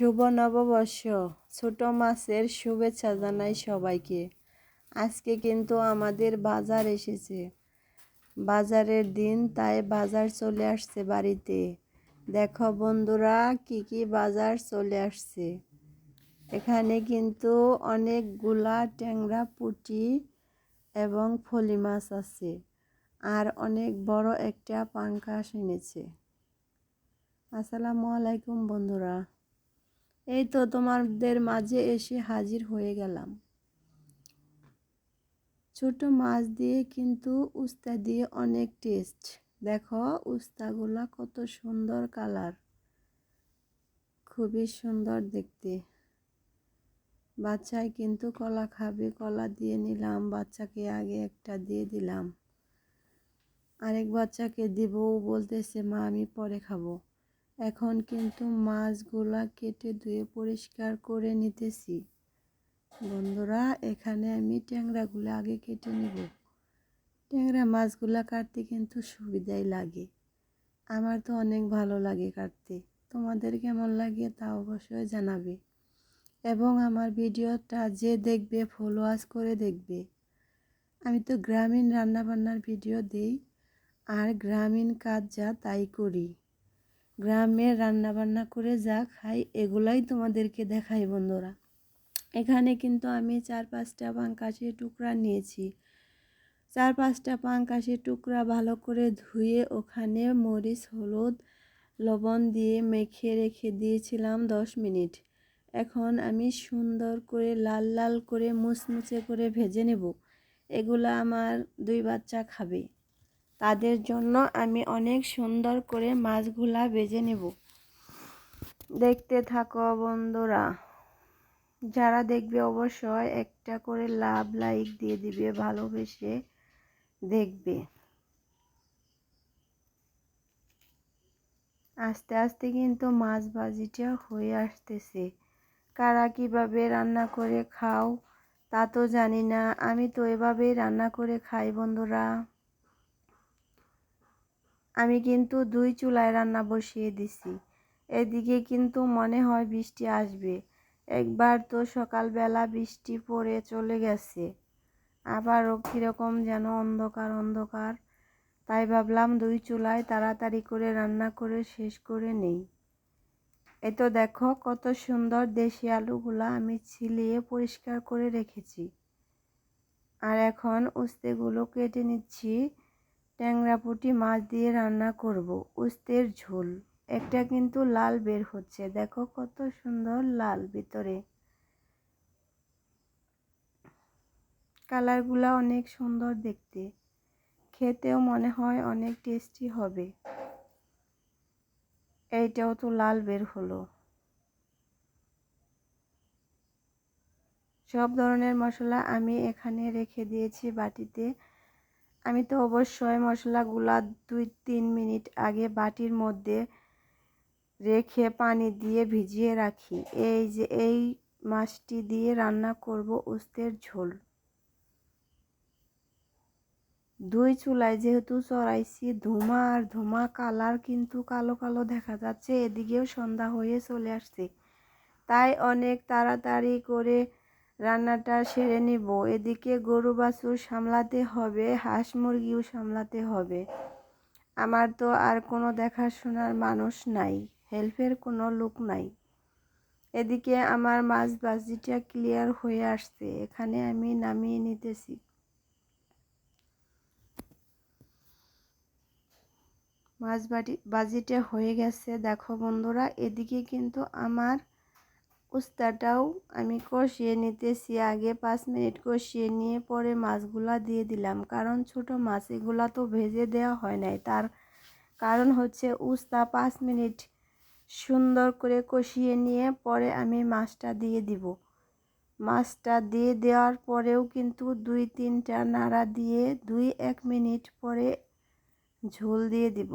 শুভ নববর্ষ। ছোট মাছের শুভেচ্ছা জানাই সবাইকে। আজকে কিন্তু আমাদের বাজার এসেছে। বাজারের দিন, তাই বাজার চলে আসছে বাড়িতে। দেখো বন্ধুরা, কি কি বাজার চলে আসছে। এখানে কিন্তু অনেকগুলা ট্যাংরা, পুটি এবং ফলি মাছ আছে। আর অনেক বড় একটা পাঙ্কাশ এনেছে। আসসালামু আলাইকুম বন্ধুরা। এই তো তোমাদের মাঝে এসে হাজির হয়ে গেলাম। ছোট মাছ দিয়ে কিন্তু উস্তা দিয়ে অনেক টেস্ট। দেখো উস্তাগুলা কত সুন্দর কালার। খুবই সুন্দর দেখতে। বাচ্চায় কিন্তু কলা খাবে, কলা দিয়ে নিলাম, বাচ্চাকে আগে একটা দিয়ে দিলাম। আরেক বাচ্চাকে দিব বলতেছে, মা, আমি পরে খাব। এখন কিন্তু মাছগুলা কেটে ধুয়ে পরিষ্কার করে নিতেছি। বন্ধুরা, এখানে আমি ট্যাংরাগুলো আগে কেটে নেব। ট্যাংরা মাছগুলা কাটতে কিন্তু সুবিধাই লাগে। আমার তো অনেক ভালো লাগে কাটতে। তোমাদের কেমন লাগে তা অবশ্যই জানাবে। এবং আমার ভিডিওটা যে দেখবে ফলোয়ার্স করে দেখবে। আমি তো গ্রামীণ রান্নাবান্নার ভিডিও দেই, আর গ্রামীণ কাজ যা তাই করি। গ্রামে রান্না বান্না করে যা খাই, এগুলাই তোমাদেরকে দেখাই বন্ধুরা। এখানে কিন্তু আমি চার পাঁচটা পাঙ্কাশের টুকরা নিয়েছি। চার পাঁচটা পাঙ্কাশের টুকরা ভালো করে ধুয়ে ওখানে মরিচ, হলুদ, লবণ দিয়ে মেখে রেখে দিয়েছিলাম দশ মিনিট। এখন আমি সুন্দর করে লাল লাল করে মুচমুচে করে ভেজে নেব। এগুলো আমার দুই বাচ্চা খাবে। তাদের জন্য আমি অনেক সুন্দর করে মাছগুলা বেজে নেব। দেখতে থাকো বন্ধুরা। যারা দেখবে অবশ্যই একটা করে লাভ লাইক দিয়ে দিবে, ভালোবেসে দেখবে। আস্তে আস্তে কিন্তু মাছ ভাজিটা হয়ে আসতেছে। কারা কীভাবে রান্না করে খাও তা তো জানি না। আমি তো এভাবেই রান্না করে খাই বন্ধুরা। আমি কিন্তু দুই চুলায় রান্না বসিয়ে দিছি। এদিকে কিন্তু মনে হয় বৃষ্টি আসবে। একবার তো সকালবেলা বৃষ্টি পড়ে চলে গেছে। আবারও কীরকম যেন অন্ধকার অন্ধকার। তাই ভাবলাম দুই চুলায় তাড়াতাড়ি করে রান্না করে শেষ করে নেই। এ তো দেখো কত সুন্দর দেশি আলুগুলা আমি ছিলিয়ে পরিষ্কার করে রেখেছি। আর এখন উস্তেগুলো কেটে নিচ্ছি। ট্যাংরা পুঁটি মাছ দিয়ে রান্না করব। উস্তের ঝোল। একটা কিন্তু লাল বের হচ্ছে। দেখো কত সুন্দর লাল ভিতরে। কালারগুলা অনেক সুন্দর দেখতে। খেতেও মনে হয় অনেক টেস্টি হবে। এইটাও তো লাল বের হলো। সব ধরনের মশলা আমি এখানে রেখে দিয়েছি বাটিতে। আমি তো অবশ্যই মশলাগুলা দুই তিন মিনিট আগে বাটির মধ্যে রেখে পানি দিয়ে ভিজিয়ে রাখি। এই যে এই মাছটি দিয়ে রান্না করব উস্তের ঝোল। দুই চুলায় যেহেতু চড়াইছি, ধুমা আর ধুমা কালার কিন্তু কালো কালো দেখা যাচ্ছে, এদিকেও সন্ধ্যা হয়ে চলে আসছে। তাই অনেক তাড়াতাড়ি করে রান্নাটা সেরে নিব। এদিকে গরু বাছুর সামলাতে হবে, হাঁস মুরগিও সামলাতে হবে। আমার তো আর কোনো দেখাশোনার মানুষ নাই, হেল্পের কোনো লোক নাই। এদিকে আমার মাছ বাজিটা ক্লিয়ার হয়ে আসছে, এখানে আমি নামিয়ে নিতেছি। মাছ বাজিটা হয়ে গেছে। দেখো বন্ধুরা, এদিকে কিন্তু আমার উস্তাটাও আমি কষিয়ে নিতেছি। আগে পাঁচ মিনিট কষিয়ে নিয়ে পরে মাছগুলা দিয়ে দিলাম। কারণ ছোট মাছ এগুলা তো ভেজে দেওয়া হয় নাই। তার কারণ হচ্ছে উস্তা পাঁচ মিনিট সুন্দর করে কষিয়ে নিয়ে পরে আমি মাছটা দিয়ে দিব। মাছটা দিয়ে দেওয়ার পরেও কিন্তু দুই তিনটা নাড়া দিয়ে দুই এক মিনিট পরে ঝোল দিয়ে দিব।